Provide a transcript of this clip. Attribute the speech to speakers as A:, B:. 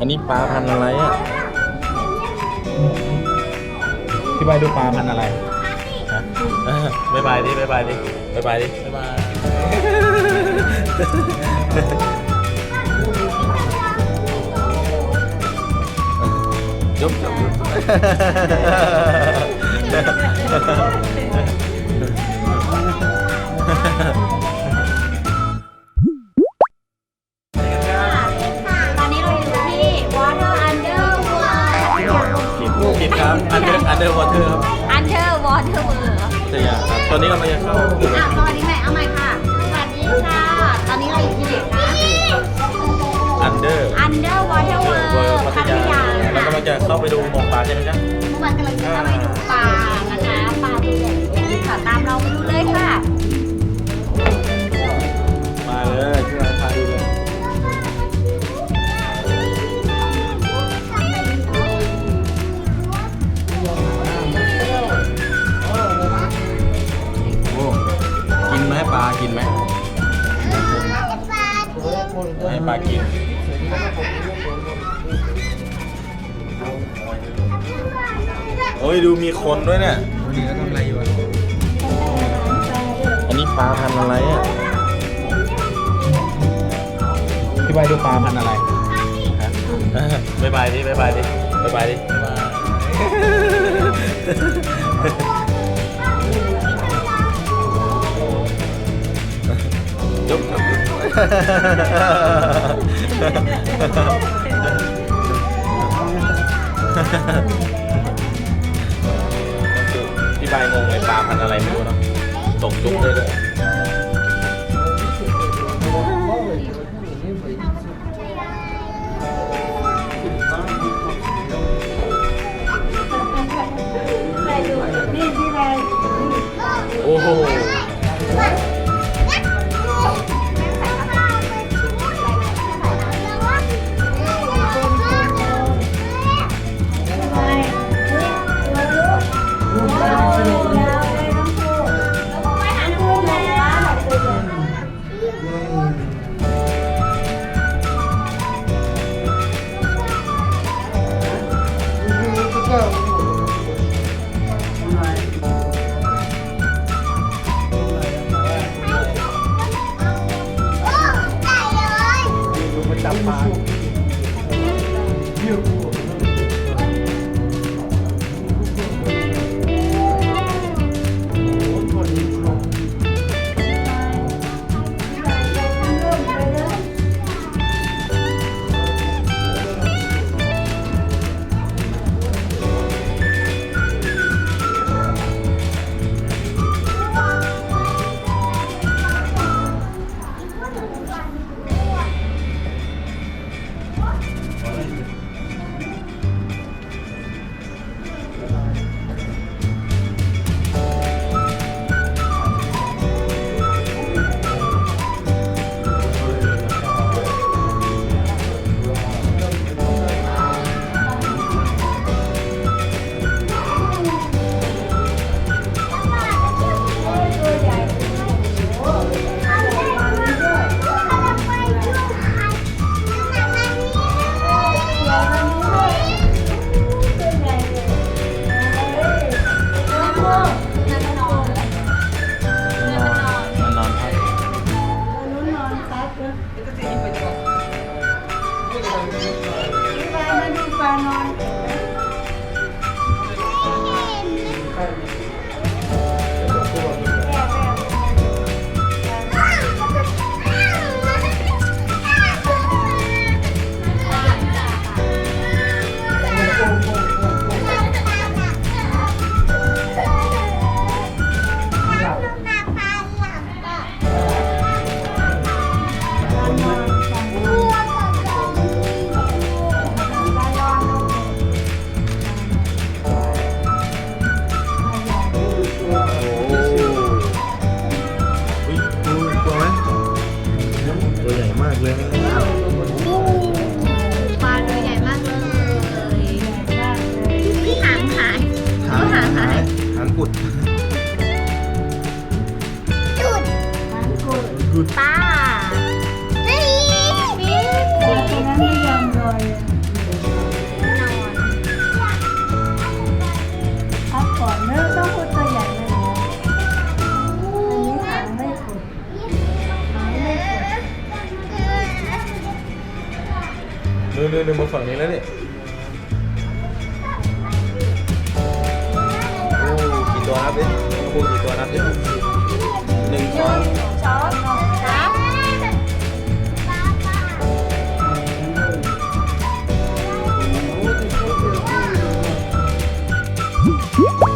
A: อันนี้ปลาพันธุ์อะไรอะพี่บายดูปลาพันธุ์อะไรฮะเออบายบายดิบายบายดิบายบายดิบายบายยกยก ผิดผิดครับอันเดอร์อันเดอร์วอเตอร์ครับ
B: Under Water World
A: สยามครับตอนนี้เรามาจะเข้า
B: อะสวัสดีใหม่เอาใหม่ค่ะ สวัสดีค่ะ ตอนนี้เราอยู่ที่ไหนคะ
A: อันเดอร์
B: Under Water
A: เวอ
B: World
A: ร์พั
B: พั
A: ท
B: ท
A: ยายาแล้ว
B: ค่ะ
A: ก็มาจะเข้าไปดูหมองปลาใช่ไหมจ๊ะ
B: เมื่อวานกำลังจะเข้าไปดูปลานะคะ ปลาตัวใหญ่ค่ะตามเราไปดูเลยค่ะ
A: ปลากินไหมให้ปลากินโอ้ยดูมีคนด้วยเนี่ย
C: วันนี้ก็ทำอะไรอยู่อะ
A: อันนี้ปลาพันธุ์อะไรอะพี่บายดูปลาพันธุ์อะไรฮะเออบายบายดิบายบายดิบายบายดิบายบาย ยกยกพี่บายงงเลยปลาพันธุ์อะไรไม่รู้เนาะตกจุกเลยเลยโอ้โห
C: จับ
A: Ito sa inyo po. Hindi ba? Ano yung paano? ากเลย
B: ปลาตัวใหญ่มากเลยพี่หางหาย
C: หางหางหางหางกุด
B: จุดปลาปี๊บปี๊บ
A: ดูดูดูมาฝั่งนี้แล้วนี่โอ้กี่ตัวครับเนี่ยคูณกี่ตัวนะเนี่ยหนึ่งสอง
B: สองสามโอ้